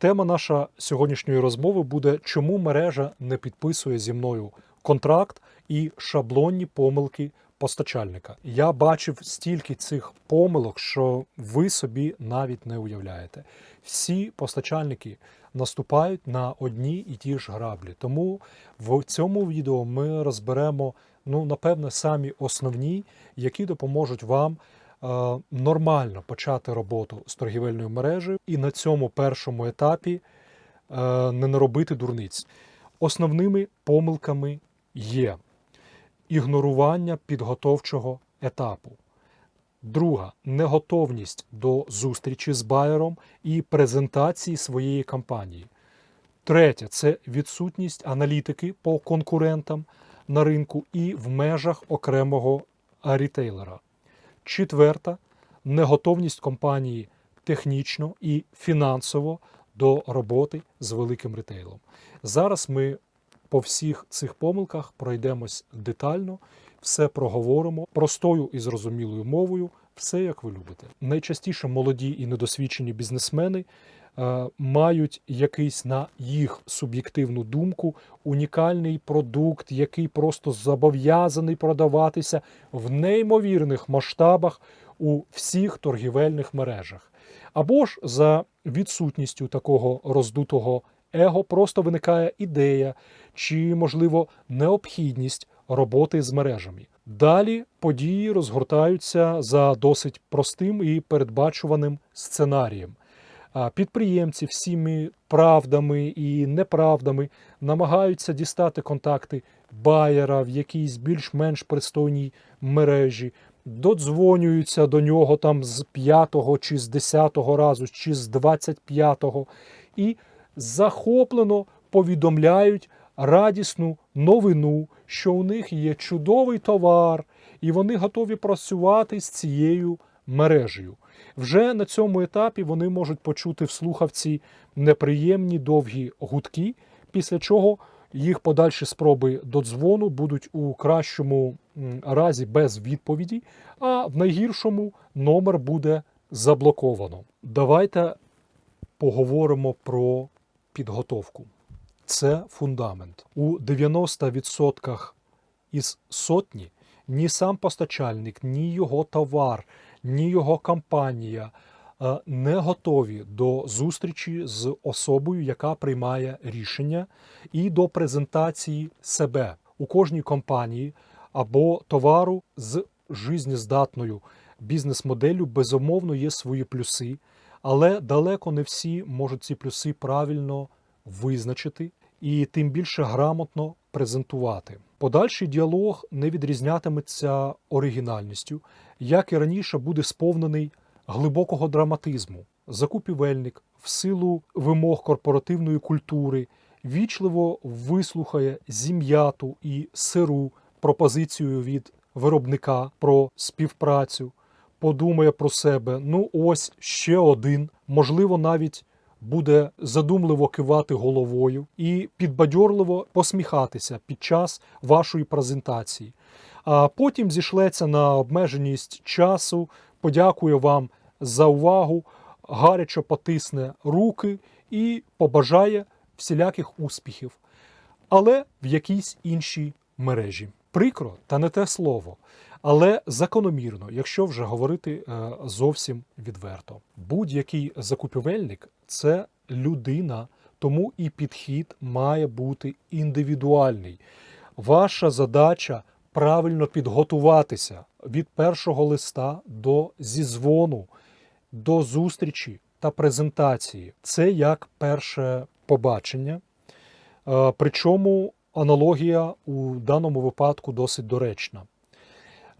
Тема наша сьогоднішньої розмови буде, чому мережа не підписує зі мною контракт і шаблонні помилки постачальника. Я бачив стільки цих помилок, що ви собі навіть не уявляєте. Всі постачальники наступають на одні і ті ж граблі. Тому в цьому відео ми розберемо, ну напевне, самі основні, які допоможуть вам нормально почати роботу з торгівельною мережею і на цьому першому етапі е, не наробити дурниць. Основними помилками є ігнорування підготовчого етапу. Друга неготовність до зустрічі з байером і презентації своєї компанії. Третє це відсутність аналітики по конкурентам на ринку і в межах окремого рітейлера. Четверта неготовність компанії технічно і фінансово до роботи з великим ритейлом. Зараз ми по всіх цих помилках пройдемось детально, все проговоримо простою і зрозумілою мовою, все як ви любите. Найчастіше молоді і недосвідчені бізнесмени мають якийсь на їх суб'єктивну думку унікальний продукт, який просто зобов'язаний продаватися в неймовірних масштабах у всіх торгівельних мережах. Або ж за відсутністю такого роздутого его просто виникає ідея чи, можливо, необхідність роботи з мережами. Далі події розгортаються за досить простим і передбачуваним сценарієм. Підприємці всіми правдами і неправдами намагаються дістати контакти байера в якійсь більш-менш пристойній мережі, додзвонюються до нього там з п'ятого чи з десятого разу, чи з двадцять п'ятого, і захоплено повідомляють радісну новину, що у них є чудовий товар, і вони готові працювати з цією мережею. Вже на цьому етапі вони можуть почути в слухавці неприємні довгі гудки, після чого їх подальші спроби до дзвону будуть у кращому разі без відповіді, а в найгіршому номер буде заблоковано. Давайте поговоримо про підготовку. Це фундамент. У 90% із сотні ні сам постачальник, ні його товар, ні його компанія е, не готові до зустрічі з особою, яка приймає рішення, і до презентації себе у кожній компанії або товару з жизнездатною бізнес-моделлю безумовно є свої плюси, але далеко не всі можуть ці плюси правильно визначити і тим більше грамотно презентувати. Подальший діалог не відрізнятиметься оригінальністю, як і раніше буде сповнений глибокого драматизму. Закупівельник в силу вимог корпоративної культури вічливо вислухає зім'яту і сиру пропозицію від виробника про співпрацю, подумає про себе: ну ось ще один, можливо, навіть буде задумливо кивати головою і підбадьорливо посміхатися під час вашої презентації. А потім зійшлеться на обмеженість часу, подякує вам за увагу, гаряче потисне руки і побажає всіляких успіхів, але в якійсь іншій мережі. Прикро, та не те слово, але закономірно, якщо вже говорити е, зовсім відверто. Будь-який закупівельник це людина, тому і підхід має бути індивідуальний. Ваша задача правильно підготуватися від першого листа до зізвону, до зустрічі та презентації. Це як перше побачення. Е, Причому аналогія у даному випадку досить доречна.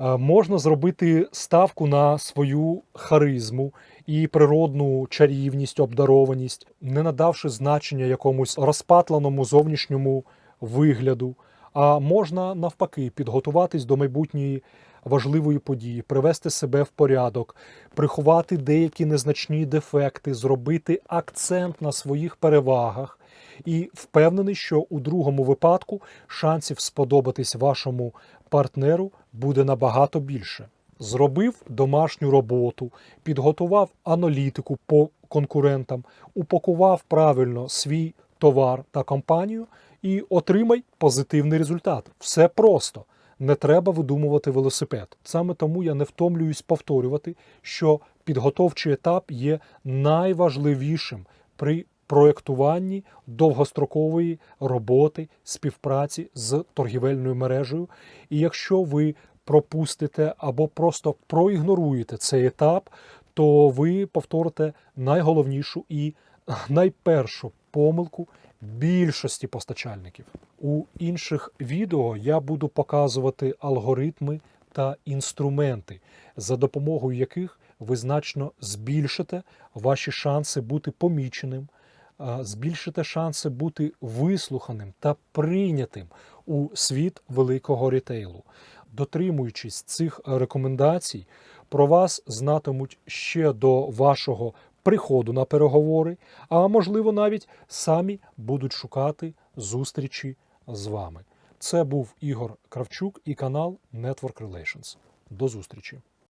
Е, Можна зробити ставку на свою харизму і природну чарівність, обдарованість, не надавши значення якомусь розпатленому зовнішньому вигляду. А можна навпаки підготуватись до майбутньої важливої події, привести себе в порядок, приховати деякі незначні дефекти, зробити акцент на своїх перевагах. І впевнений, що у другому випадку шансів сподобатись вашому партнеру буде набагато більше. Зробив домашню роботу, підготував аналітику по конкурентам, упакував правильно свій товар та компанію і отримай позитивний результат. Все просто. Не треба видумувати велосипед. Саме тому я не втомлююсь повторювати, що підготовчий етап є найважливішим при проєктуванні довгострокової роботи співпраці з торгівельною мережею. І якщо ви пропустите або просто проігноруєте цей етап, то ви повторите найголовнішу і найпершу помилку більшості постачальників. У інших відео я буду показувати алгоритми та інструменти, за допомогою яких ви значно збільшите ваші шанси бути поміченим, збільшите шанси бути вислуханим та прийнятим у світ великого рітейлу. Дотримуючись цих рекомендацій, про вас знатимуть ще до вашого приходу на переговори, а можливо навіть самі будуть шукати зустрічі з вами. Це був Ігор Кравчук і канал Network Relations. До зустрічі!